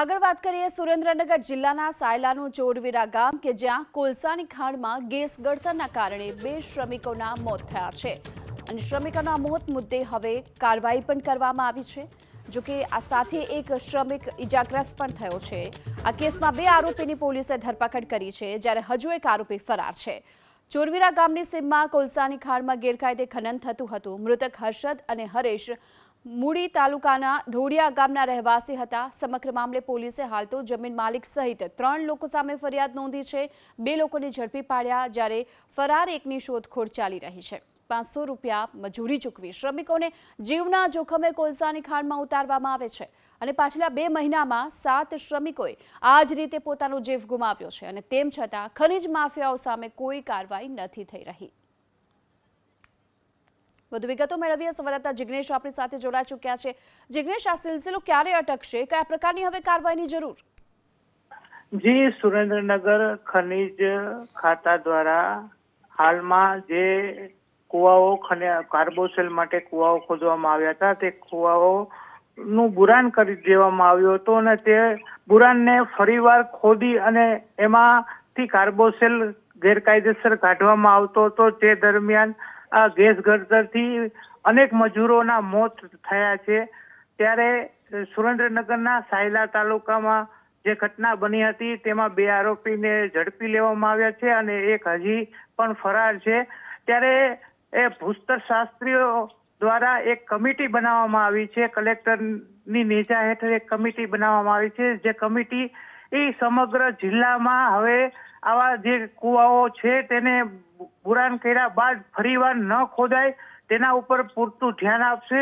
આગળ વાત કરીએ સુરેન્દ્રનગર જિલ્લાના સાયલાનું ચોરવીરા ગામ કે જ્યાં કોલસાની ખાણમાં ગેસ ગળતરના કારણે બે શ્રમિકોના મોત થયા છે. અને શ્રમિકોના મોત મુદ્દે હવે કાર્યવાહી પણ કરવામાં આવી છે. જો કે આ સાથે એક શ્રમિક ઇજાગ્રસ્ત પણ થયો છે. આ કેસમાં બે આરોપીની પોલીસે ધરપકડ કરી છે, જ્યારે હજુ એક આરોપી ફરાર છે. ચોરવીરા ગામની સીમમાં કોલસાની ખાણમાં ગેરકાયદે ખનન થતું હતું. મૃતક હર્ષદ અને હરેશ મૂડી તાલુકાના ઢોડિયા ગામના રહેવાસી હતા. સમગ્ર મામલે પોલીસે હાલ તો જમીન માલિક સહિત ત્રણ લોકો સામે ફરિયાદ નોંધી છે. બે લોકોને ઝડપી પાડ્યા જ્યારે ફરાર એકની શોધખોળ ચાલી રહી છે. પાંચસો રૂપિયા મજૂરી ચૂકવી શ્રમિકોને જીવના જોખમે કોલસાની ખાણમાં ઉતારવામાં આવે છે અને પાછલા બે મહિનામાં સાત શ્રમિકોએ આ જ રીતે પોતાનો જીવ ગુમાવ્યો છે અને તેમ છતાં ખનીજ માફિયાઓ સામે કોઈ કાર્યવાહી નથી થઈ રહી. વધુ વિગતો મેળવીએ. સંવાદદાતા જિગ્નેશ આપણી સાથે જોડાઈ ચૂક્યા છે. જિગ્નેશ, આ સિલસિલો ક્યારે અટકશે? કયા પ્રકારની હવે કાર્યવાહીની જરૂર? જી, સુરેન્દ્રનગર ખનીજ ખાતા દ્વારા હાલમાં જે કુવાઓ કાર્બોસેલ માટે કુવાઓ ખોદવામાં આવ્યા હતા, તે કુવાઓ નું બુરાન કરી દેવામાં આવ્યું હતું અને તે બુરાનને ફરીવાર ખોદી અને એમાંથી કાર્બોસેલ ગેરકાયદેસર કાઢવામાં આવતો હતો. તે દરમિયાન આ ગેસ ગળતરથી અનેક મજૂરોના મોત થયા છે. ત્યારે સુરેન્દ્રનગરના સાયલા તાલુકામાં જે ઘટના બની હતી, તેમાં બે આરોપીને ઝડપી લેવામાં આવ્યા છે અને એક હજી પણ ફરાર છે. ત્યારે, એ ભૂસ્તર શાસ્ત્રીઓ દ્વારા એક કમિટી બનાવવામાં આવી છે. કલેક્ટરની નેજા હેઠળ એક કમિટી બનાવવામાં આવી છે. જે કમિટી એ સમગ્ર જિલ્લામાં હવે આવા જે કુવાઓ છે, તેને બુરાન કર્યા બાદ ફરીવાર ન ખોદાય, તેના ઉપર પૂરતું ધ્યાન આપશે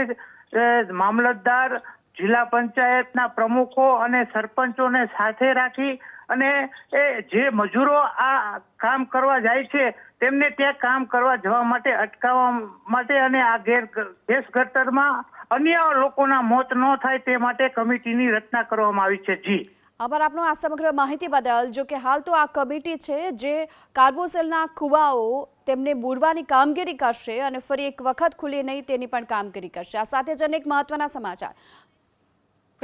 મામલતદાર, જિલ્લા પંચાયતના પ્રમુખો અને સરપંચોને સાથે રાખી અને એ જે મજૂરો આ કામ કરવા જાય છે, તેમને ત્યાં કામ કરવા જવા માટે અટકાવવા માટે અને આ ગેર ગેસ ગટરમાં અન્ય લોકોના મોત ન થાય તે માટે કમિટીની રચના કરવામાં આવી છે. જી. આભાર આપનો. આ સમગ્ર માહિતી બદલ જો કે હાલ તો આ કમિટી છે જે કાર્બોસેલના કુવાઓ તેમને બુરવાની કામગીરી કરશે અને ફરી એક વખત ખુલે નહીં તેની પણ કામગીરી કરશે. આ સાથે જ અનેક મહત્વના સમાચાર.